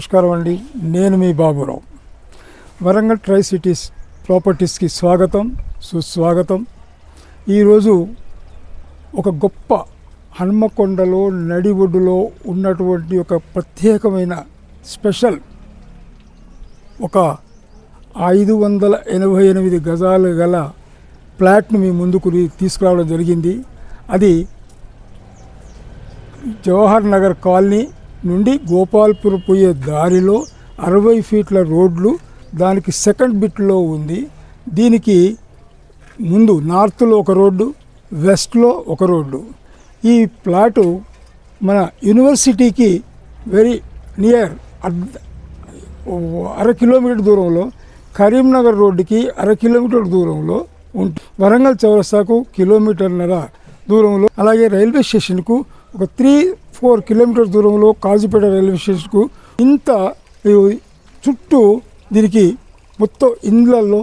నమస్కారం అండి. నేను మీ బాబురావు. వరంగల్ ట్రై సిటీస్ ప్రాపర్టీస్కి స్వాగతం సుస్వాగతం. ఈరోజు ఒక గొప్ప హన్మకొండలో నడి ఒడ్డులో ఉన్నటువంటి ఒక ప్రత్యేకమైన స్పెషల్ ఒక ఐదు వందల ఎనభై ఎనిమిది గజాలు గల ప్లాట్ను మీ ముందుకు తీసుకురావడం జరిగింది. అది జవహర్ నగర్ కాలనీ నుండి గోపాల్పూర్ పోయే దారిలో అరవై ఫీట్ల రోడ్లు దానికి సెకండ్ బిట్లో ఉంది. దీనికి ముందు నార్త్లో ఒక రోడ్డు వెస్ట్లో ఒక రోడ్డు. ఈ ప్లాటు మన యూనివర్సిటీకి వెరీ నియర్ అర కిలోమీటర్ దూరంలో కరీంనగర్ రోడ్డుకి అర కిలోమీటర్ దూరంలో ఉంటుంది వరంగల్ చౌరస్తాకు కిలోమీటర్న్నర దూరంలో అలాగే రైల్వే స్టేషన్కు ఒక త్రీ ఫోర్ కిలోమీటర్ దూరంలో కాజుపేట రైల్వే స్టేషన్కు ఇంత చుట్టూ దీనికి మొత్తం ఇండ్లలో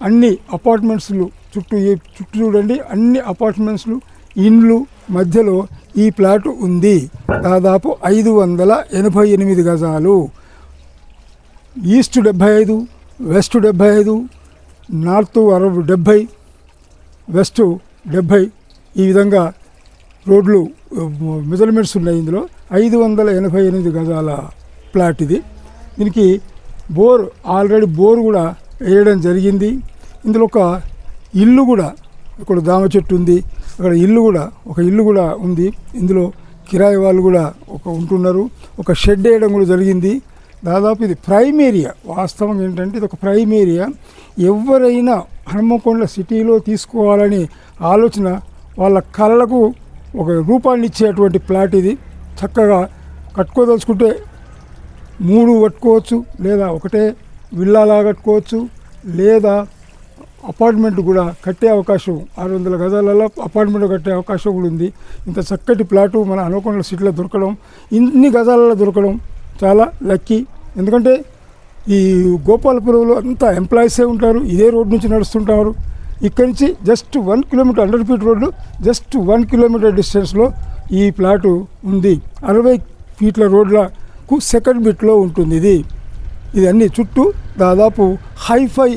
అన్ని అపార్ట్మెంట్స్లు చుట్టూ చుట్టూ చూడండి అన్ని అపార్ట్మెంట్స్లు ఇండ్లు మధ్యలో ఈ ప్లాట్ ఉంది. దాదాపు ఐదు వందల ఎనభై ఎనిమిది గజాలు. ఈస్ట్ డెబ్భై ఐదు వెస్ట్ డెబ్భై ఐదు నార్త్ అరవై డెబ్భై వెస్ట్ డెబ్భై ఈ విధంగా రోడ్లు మెజర్మెంట్స్ ఉన్నాయి ఇందులో. ఐదు వందల ఎనభై ఎనిమిది గజాల ప్లాట్ ఇది. దీనికి బోర్ ఆల్రెడీ బోర్ కూడా వేయడం జరిగింది. ఇందులో ఒక ఇల్లు కూడా ఇక్కడ దామ చెట్టు ఉంది. అక్కడ ఇల్లు కూడా ఒక ఇల్లు కూడా ఉంది. ఇందులో కిరాయి వాళ్ళు కూడా ఒక ఉంటున్నారు. ఒక షెడ్ వేయడం కూడా జరిగింది. దాదాపు ఇది ప్రైమ్ ఏరియా. వాస్తవం ఏంటంటే ఇది ఒక ప్రైమ్ ఏరియా. ఎవరైనా హనుమకొండ సిటీలో తీసుకోవాలని ఆలోచన వాళ్ళ కళలకు ఒక రూపాన్ని ఇచ్చేటువంటి ప్లాట్ ఇది. చక్కగా కట్టుకోదలుచుకుంటే మూడు కట్టుకోవచ్చు లేదా ఒకటే విల్లాలా కట్టుకోవచ్చు లేదా అపార్ట్మెంట్ కూడా కట్టే అవకాశం ఆరు వందల గజాలలో అపార్ట్మెంట్ కట్టే అవకాశం కూడా ఉంది. ఇంత చక్కటి ప్లాటు మన అనుకున్న సిటీలో దొరకడం ఇన్ని గజాలలో దొరకడం చాలా లక్కీ. ఎందుకంటే ఈ గోపాలపురంలో అంతా ఎంప్లాయీసే ఉంటారు ఇదే రోడ్ నుంచి నడుస్తుంటారు. ఇక్కడి నుంచి just one kilometre hundred feet road just one kilometre డిస్టెన్స్లో ఈ ప్లాటు ఉంది. అరవై ఫీట్ల రోడ్లకు సెకండ్ బిట్లో ఉంటుంది ఇది. ఇది అన్ని చుట్టూ దాదాపు హైఫై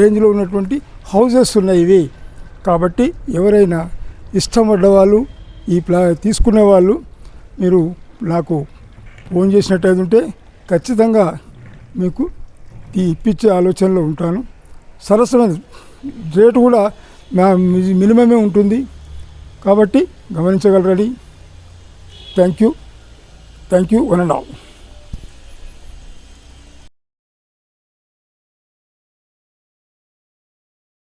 రేంజ్లో ఉన్నటువంటి హౌజెస్ ఉన్నాయి ఇవి. కాబట్టి ఎవరైనా ఇష్టపడ్డ వాళ్ళు ఈ ప్లా తీసుకునే వాళ్ళు మీరు నాకు ఫోన్ చేసినట్టయితే ఉంటే ఖచ్చితంగా మీకు ఈ ఇప్పించే ఆలోచనలో ఉంటాను. సరసమైన రేటు కూడా మా- మినిమమే ఉంటుంది. కాబట్టి గమనించగలరని. Thank you. Thank you one and all.